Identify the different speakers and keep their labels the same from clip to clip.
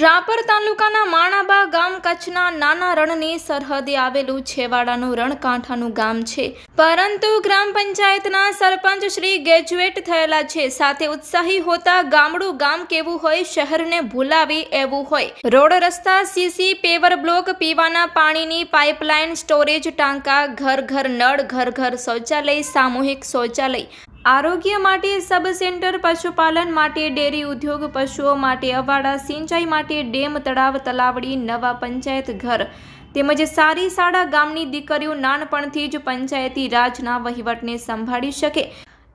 Speaker 1: રાપર તાલુકાના માણાબા ગામ કચ્છના નાના રણની સરહદે આવેલું છેવાડાનું રણકાંઠાનું ગામ છે. પરંતુ ગ્રામ પંચાયતના સરપંચ શ્રી ગ્રેજ્યુએટ થયેલા છે. સાથે ઉત્સાહી હોતા ગામડું ગામ કેવું હોય, શહેરને ભૂલાવી એવું હોય. રોડ રસ્તા, સીસી, પેવર બ્લોક, પીવાના પાણીની પાઇપલાઇન, સ્ટોરેજ ટાંકા, ઘર ઘર નળ, ઘર ઘર શૌચાલય, સામૂહિક શૌચાલય. આરોગ્ય માટે સબ સેન્ટર પશુપાલન માટે ડેરી ઉદ્યોગ પશુઓ માટે અવાડા, સિંચાઈ માટે ડેમ, તળાવ, તલાવડી, નવા પંચાયત ઘર તેમજ સારી શાળા ગામની દીકરીઓ નાનપણથી જ પંચાયતી રાજના વહીવટને સંભાળી શકે.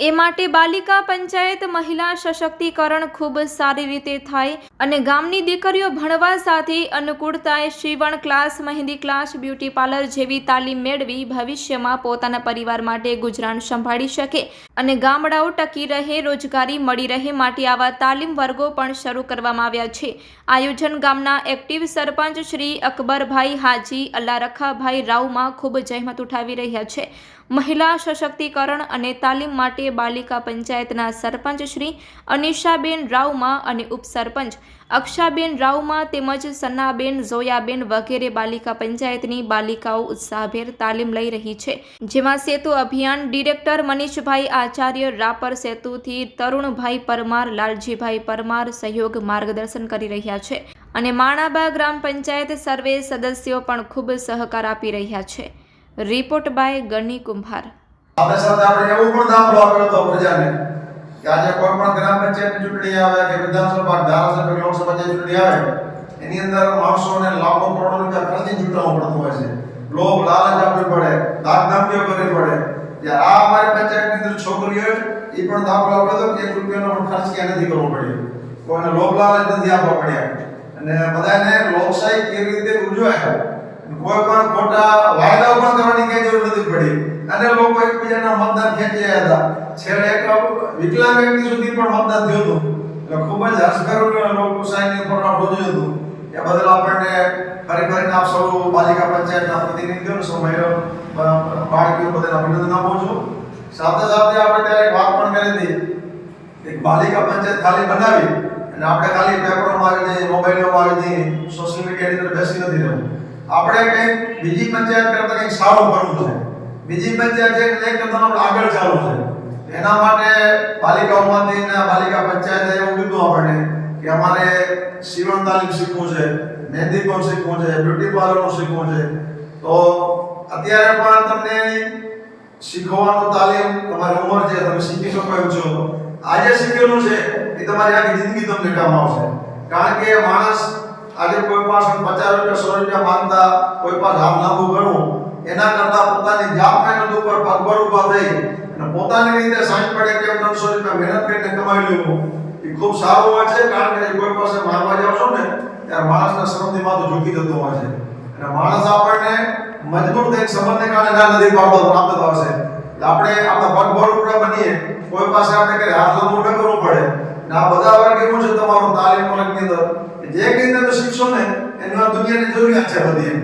Speaker 1: એ માટે બાલિકા પંચાયત મહિલા સશક્તિકરણ ખૂબ સારી રીતે થાય અને ગામની દીકરીઓ ભણવા સાથે અનુકૂળતાએ સીવણ ક્લાસ, મહેંદી ક્લાસ, બ્યુટી પાર્લર જેવી તાલીમ મેળવી ભવિષ્યમાં પોતાના પરિવાર માટે ગુજરાન સંભાળી શકે અને ગામડાઓ ટકી રહે, રોજગારી મળી રહે માટે આવા તાલીમ વર્ગો પણ શરૂ કરવામાં આવ્યા છે. આયોજન ગામના એક્ટિવ સરપંચ શ્રી અકબરભાઈ હાજી, અલ્લારખાભાઈ રાવમાં ખૂબ જહેમત ઉઠાવી રહ્યા છે. મહિલા સશક્તિકરણ અને તાલીમ માટે બાલિકા પંચાયતના સરપંચ શ્રી અનિશાબેન રાવમાં અને ઉપસરપંચ અક્ષાબેન રાવમાં તેમજ સન્નાબેન ઝોયાબેન વગેરે બાલિકા પંચાયતની બાલિકાઓ ઉત્સાહભેર તાલીમ લઈ રહી છે. જેમાં સેતુ અભિયાન ડિરેક્ટર મનીષભાઈ આચાર્ય, રાપર સેતુથી તરુણભાઈ પરમાર, લાલજીભાઈ પરમાર સહયોગ માર્ગદર્શન કરી રહ્યા છે અને માણાબા ગ્રામ પંચાયત સર્વે સદસ્યો પણ ખૂબ સહકાર આપી રહ્યા છે. રિપોર્ટ બાય ગની કુંભાર.
Speaker 2: આપણે સાથે આપણે એવું પણ દાખલો આપ્યો હતો પ્રજાને કે આજે કોઈ પણ ગ્રામ પંચાયતની ચૂંટણી આવે, કે વિધાનસભા ધારાસભ્ય કે લોકસભા જે ચૂંટણી આવે, એની અંદર માણસોને લાખો કરોડો રૂપિયા ખર્ચી ચૂંટવાનું પડતું હોય છે. લોભ, લાલચ આપવી પડે દાગધામીઓ કરવી પડે. જ્યારે આ અમારી પંચાયતની અંદર છોકરીઓ એ પણ દાખલો આપ્યો હતો કે એક રૂપિયાનો પણ ખર્ચ ક્યાં નથી કરવો પડ્યો. કોઈને લોભ, લાલચ નથી આપવા પડ્યા. અને બધાને લોકશાહી કેવી રીતે ઉજવાય? કોઈ પણ ખોટા વાયદાઓ પણ કરવાની કઈ જરૂર નથી પડી અને લોકો મતદાન હતા. છેલ્લે એક વિકલાંગ વ્યક્તિ સુધી પણ મતદાન થયું હતું. એટલે ખૂબ જ હર્ષભેરું લોકશાહીની પ્રોગ્રામ જોયું હતું. એ બદલ આપણને ફરી ફરીને આપ સૌ પાલિકા પંચાયતના પ્રતિનિધિઓ સમય બાળકીઓ બધાને અભિનંદન આપું છું. સાથે સાથે આપણે એક વાત પણ કરી હતી. એક પાલિકા પંચાયત ખાલી બનાવી અને આપણે ખાલી પેપરોમાં આવી જઈએ, મોબાઈલોમાં આવી જઈએ, સોશિયલ મીડિયાની અંદર બેસી નથી રહેવું. આપણે કંઈક બીજી પંચાયત કરતાં કંઈક સારું કરવું છે. બીજી પંચાયત એક કદમ આગળ ચાલુ છે. એના માટે પાલિકાઓમાંથી ને પાલિકા પંચાયતે એવું કીધું આપણને કે અમારે સીવણ તાલીમ શીખવું છે, મહેંદી પણ શીખવું છે, બ્યુટી પાર્લરનું શીખવું છે. તો અત્યારે પણ તમને શીખવાનું તાલીમ તમારી ઉંમર છે, તમે શીખી શકો એમ છો. આજે શીખેલું છે, એ તમારી આખી જિંદગી તમને કામ આવશે. કારણ કે માણસ આજે કોઈ પાસે પચાસ રૂપિયા, સો રૂપિયા માંગતા, કોઈ પાસે હાથ લાંબુ કરવું એના કરતા પોતાની જાત મહેનત ઉપર પગભર ઊભા થઈ અને પોતાની રીતે સાંજ પડે કે ત્રણસો રૂપિયા મહેનત કરીને કમાઈ લેવું એ ખૂબ સારું હોય છે, કારણ કે કોઈ પાસે મારવા જાવ છો ને, ત્યારે માણસના શ્રમથી માથું ઝૂકી જતો હોય છે. અને માણસ આપણને મજબૂર થઈ સંબંધને કારણે ના નથી પાડતો પ્રાપ્ત થશે આપણે આપણા પગભર ઉપર બનીએ, કોઈ પાસે આપણે કઈ હાથ લાંબુ ન કરવું પડે. ને આ બધા વર્ગ એવું છે તમારું તાલીમ વર્ગની અંદર જે કંઈ તમે શીખશો ને, એની દુનિયાની જરૂરિયાત છે બધી.